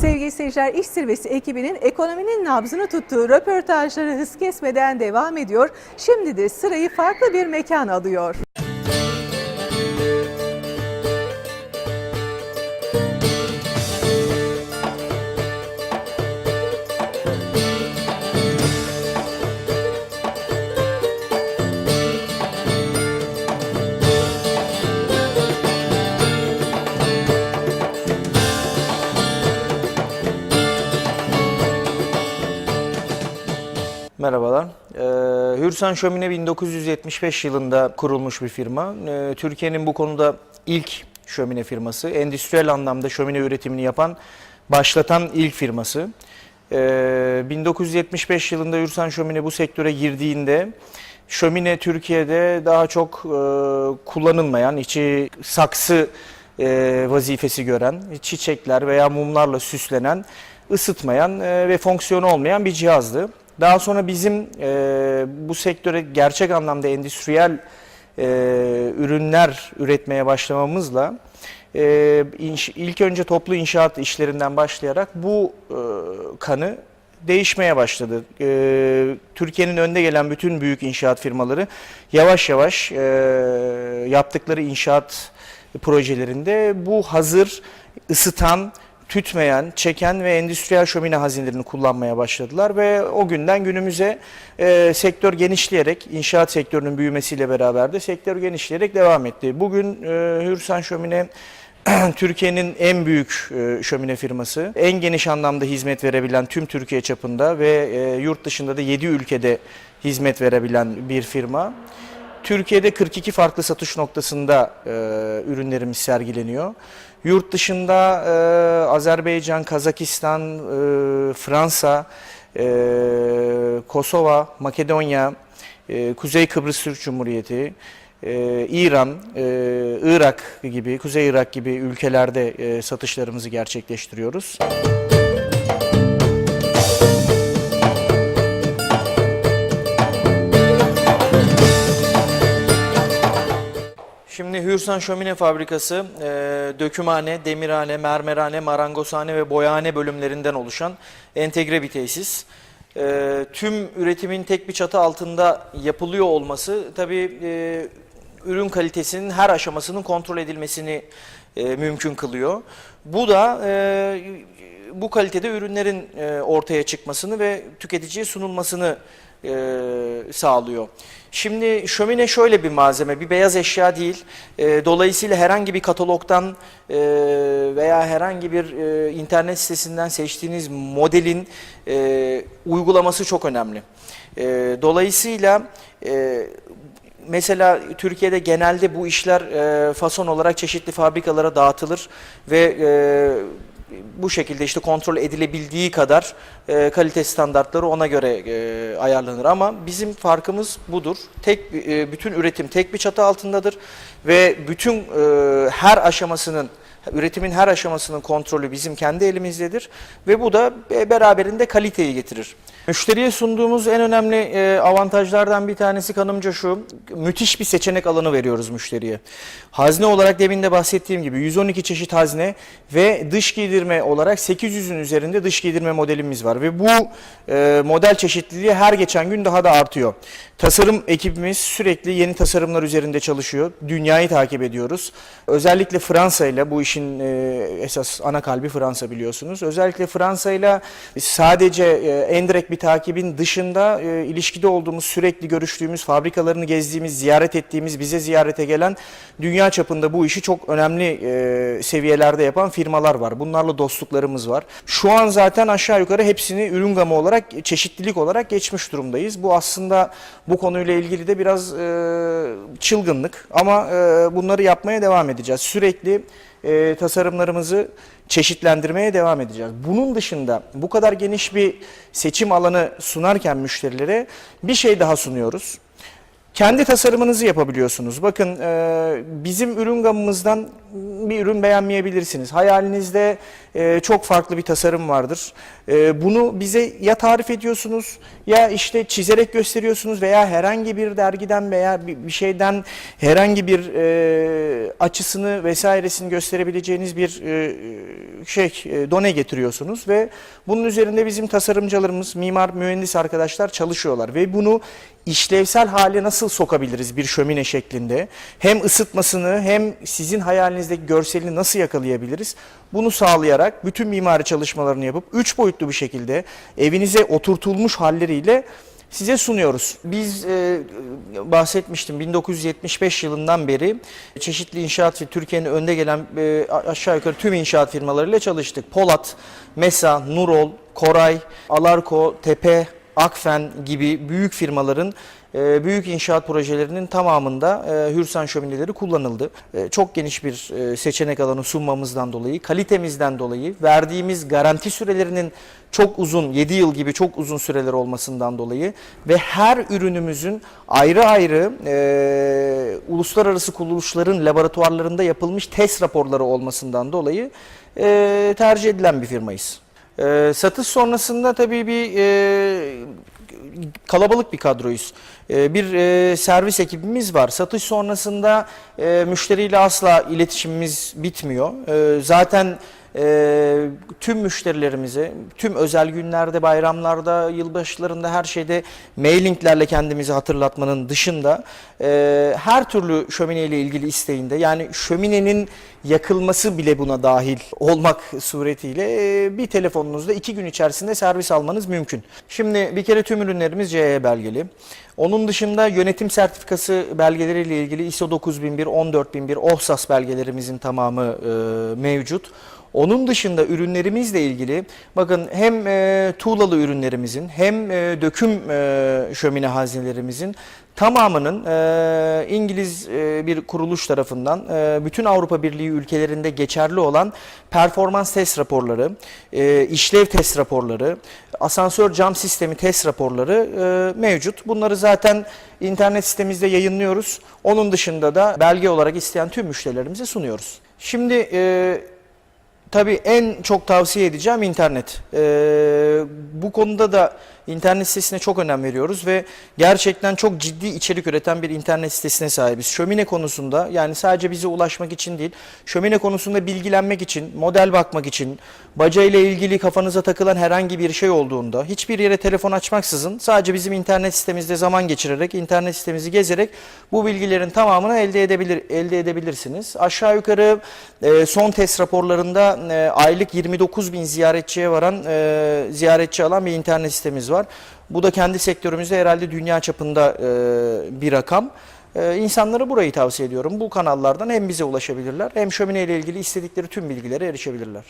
Sevgili seyirciler, İş Zirvesi ekibinin ekonominin nabzını tuttuğu röportajları hız kesmeden devam ediyor. Şimdi de sırayı farklı bir mekan alıyor. Merhabalar. Ee, Hürsan Şömine 1975 yılında kurulmuş bir firma. Ee, Türkiye'nin bu konuda ilk şömine firması. Endüstriyel anlamda şömine üretimini yapan, başlatan ilk firması. Ee, 1975 yılında Hürsan Şömine bu sektöre girdiğinde şömine Türkiye'de daha çok e, kullanılmayan, içi saksı e, vazifesi gören, çiçekler veya mumlarla süslenen, ısıtmayan e, ve fonksiyonu olmayan bir cihazdı. Daha sonra bizim e, bu sektöre gerçek anlamda endüstriyel e, ürünler üretmeye başlamamızla e, inş- ilk önce toplu inşaat işlerinden başlayarak bu e, kanı değişmeye başladı. E, Türkiye'nin önde gelen bütün büyük inşaat firmaları yavaş yavaş e, yaptıkları inşaat projelerinde bu hazır ısıtan, tütmeyen, çeken ve endüstriyel şömine hazinelerini kullanmaya başladılar ve o günden günümüze e, sektör genişleyerek, inşaat sektörünün büyümesiyle beraber de sektör genişleyerek devam etti. Bugün e, Hürsan Şömine Türkiye'nin en büyük e, şömine firması, en geniş anlamda hizmet verebilen tüm Türkiye çapında ve e, yurt dışında da 7 ülkede hizmet verebilen bir firma. Türkiye'de 42 farklı satış noktasında e, ürünlerimiz sergileniyor. Yurt dışında e, Azerbaycan, Kazakistan, e, Fransa, e, Kosova, Makedonya, e, Kuzey Kıbrıs Türk Cumhuriyeti, e, İran, e, Irak gibi, Kuzey Irak gibi ülkelerde e, satışlarımızı gerçekleştiriyoruz. Şimdi Hürsan Şömine Fabrikası e, dökümhane, demirhane, mermerhane, marangozhane ve boyahane bölümlerinden oluşan entegre bir tesis. E, tüm üretimin tek bir çatı altında yapılıyor olması tabii e, ürün kalitesinin her aşamasının kontrol edilmesini e, mümkün kılıyor. Bu da e, bu kalitede ürünlerin e, ortaya çıkmasını ve tüketiciye sunulmasını e, sağlıyor. Şimdi şömine şöyle bir malzeme, bir beyaz eşya değil. E, dolayısıyla herhangi bir katalogdan e, veya herhangi bir e, internet sitesinden seçtiğiniz modelin e, uygulaması çok önemli. E, dolayısıyla e, Mesela Türkiye'de genelde bu işler e, fason olarak çeşitli fabrikalara dağıtılır ve e, bu şekilde işte kontrol edilebildiği kadar e, kalite standartları ona göre e, ayarlanır. Ama bizim farkımız budur. Tek e, bütün üretim tek bir çatı altındadır ve bütün e, her aşamasının üretimin her aşamasının kontrolü bizim kendi elimizdedir ve bu da beraberinde kaliteyi getirir. Müşteriye sunduğumuz en önemli e, avantajlardan bir tanesi kanımca şu, müthiş bir seçenek alanı veriyoruz müşteriye. Hazne olarak demin de bahsettiğim gibi 112 çeşit hazne ve dış giydirme olarak 800'ün üzerinde dış giydirme modelimiz var ve bu e, model çeşitliliği her geçen gün daha da artıyor. Tasarım ekibimiz sürekli yeni tasarımlar üzerinde çalışıyor. Dünyayı takip ediyoruz. Özellikle Fransa ile bu işin e, esas ana kalbi Fransa biliyorsunuz. Özellikle Fransa ile sadece e, en direkt bir takibin dışında e, ilişkide olduğumuz, sürekli görüştüğümüz, fabrikalarını gezdiğimiz, ziyaret ettiğimiz, bize ziyarete gelen dünya çapında bu işi çok önemli seviyelerde yapan firmalar var. Bunlarla dostluklarımız var. Şu an zaten aşağı yukarı hepsini ürün gamı olarak, çeşitlilik olarak geçmiş durumdayız. Bu aslında bu konuyla ilgili de biraz çılgınlık ama bunları yapmaya devam edeceğiz. Sürekli e, tasarımlarımızı çeşitlendirmeye devam edeceğiz. Bunun dışında bu kadar geniş bir seçim alanı sunarken müşterilere bir şey daha sunuyoruz. kendi tasarımınızı yapabiliyorsunuz. Bakın e, bizim ürün gamımızdan bir ürün beğenmeyebilirsiniz. Hayalinizde e, çok farklı bir tasarım vardır. E, bunu bize ya tarif ediyorsunuz ya işte çizerek gösteriyorsunuz veya herhangi bir dergiden veya bir, bir şeyden herhangi bir e, açısını vesairesini gösterebileceğiniz bir e, şey e, done getiriyorsunuz ve bunun üzerinde bizim tasarımcılarımız, mimar, mühendis arkadaşlar çalışıyorlar ve bunu işlevsel hale nasıl sokabiliriz bir şömine şeklinde? Hem ısıtmasını hem sizin hayalinizdeki görselini nasıl yakalayabiliriz? Bunu sağlayarak bütün mimari çalışmalarını yapıp üç boyutlu bir şekilde evinize oturtulmuş halleriyle size sunuyoruz. Biz e, bahsetmiştim 1975 yılından beri çeşitli inşaat Türkiye'nin önde gelen e, aşağı yukarı tüm inşaat firmalarıyla çalıştık. Polat, Mesa, Nurol, Koray, Alarko, Tepe, Akfen gibi büyük firmaların e, büyük inşaat projelerinin tamamında e, Hürsan şömineleri kullanıldı. E, Çok geniş bir seçenek alanı sunmamızdan dolayı, kalitemizden dolayı, verdiğimiz garanti sürelerinin çok uzun, 7 yıl gibi çok uzun süreler olmasından dolayı ve her ürünümüzün ayrı ayrı e, uluslararası kuruluşların laboratuvarlarında yapılmış test raporları olmasından dolayı e, tercih edilen bir firmayız. E, satış sonrasında tabii bir e, kalabalık bir kadroyuz. E, bir e, servis ekibimiz var. Satış sonrasında e, müşteriyle asla iletişimimiz bitmiyor. E, zaten e, tüm müşterilerimize, tüm özel günlerde, bayramlarda, yılbaşlarında her şeyde mailinglerle kendimizi hatırlatmanın dışında e, her türlü şömine ile ilgili isteğinde yani şöminenin yakılması bile buna dahil olmak suretiyle e, bir telefonunuzda iki gün içerisinde servis almanız mümkün. Şimdi bir kere tüm ürünlerimiz CE belgeli. Onun dışında yönetim sertifikası belgeleriyle ilgili ISO 9001, 14001, OHSAS belgelerimizin tamamı e, mevcut. Onun dışında ürünlerimizle ilgili bakın hem e, tuğlalı ürünlerimizin hem e, döküm e, şömine haznelerimizin tamamının e, İngiliz e, bir kuruluş tarafından e, bütün Avrupa Birliği ülkelerinde geçerli olan performans test raporları, e, işlev test raporları, asansör cam sistemi test raporları e, mevcut. Bunları zaten internet sitemizde yayınlıyoruz. Onun dışında da belge olarak isteyen tüm müşterilerimize sunuyoruz. Şimdi e, Tabii en çok tavsiye edeceğim internet. Ee, bu konuda da internet sitesine çok önem veriyoruz ve gerçekten çok ciddi içerik üreten bir internet sitesine sahibiz. Şömine konusunda yani sadece bize ulaşmak için değil, şömine konusunda bilgilenmek için, model bakmak için, baca ile ilgili kafanıza takılan herhangi bir şey olduğunda hiçbir yere telefon açmaksızın sadece bizim internet sitemizde zaman geçirerek, internet sitemizi gezerek bu bilgilerin tamamını elde edebilir elde edebilirsiniz. Aşağı yukarı e, son test raporlarında e, aylık 29 bin ziyaretçiye varan e, ziyaretçi alan bir internet sitemiz var. Bu da kendi sektörümüzde herhalde dünya çapında e, bir rakam. E, insanlara burayı tavsiye ediyorum. Bu kanallardan hem bize ulaşabilirler hem şömine ile ilgili istedikleri tüm bilgilere erişebilirler.